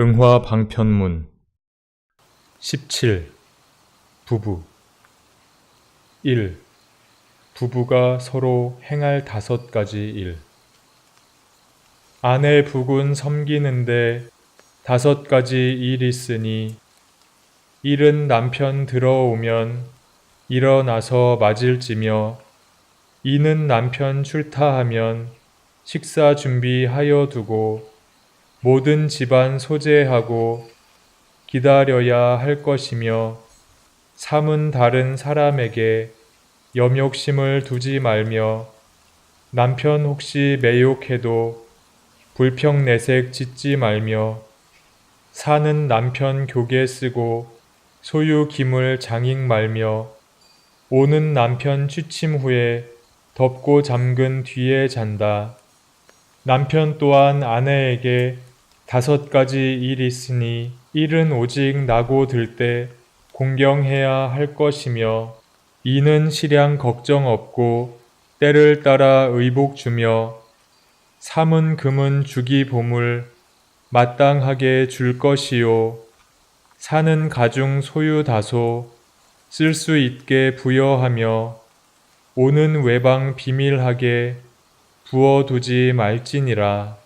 응화 방편문 17. 부부 1. 부부가 서로 행할 다섯 가지 일 아내 북은 섬기는데 다섯 가지 일 있으니 일은 남편 들어오면 일어나서 맞을지며 이는 남편 출타하면 식사 준비하여 두고 모든 집안 소재하고 기다려야 할 것이며 삼은 다른 사람에게 염욕심을 두지 말며 남편 혹시 매욕해도 불평내색 짓지 말며 사는 남편 교계 쓰고 소유 김을 장익 말며 오는 남편 취침 후에 덮고 잠근 뒤에 잔다. 남편 또한 아내에게 다섯 가지 일 있으니 일은 오직 나고 들 때 공경해야 할 것이며 이는 실양 걱정 없고 때를 따라 의복 주며 삼은 금은 주기 보물 마땅하게 줄 것이요 사는 가중 소유 다소 쓸 수 있게 부여하며 오는 외방 비밀하게 부어두지 말지니라.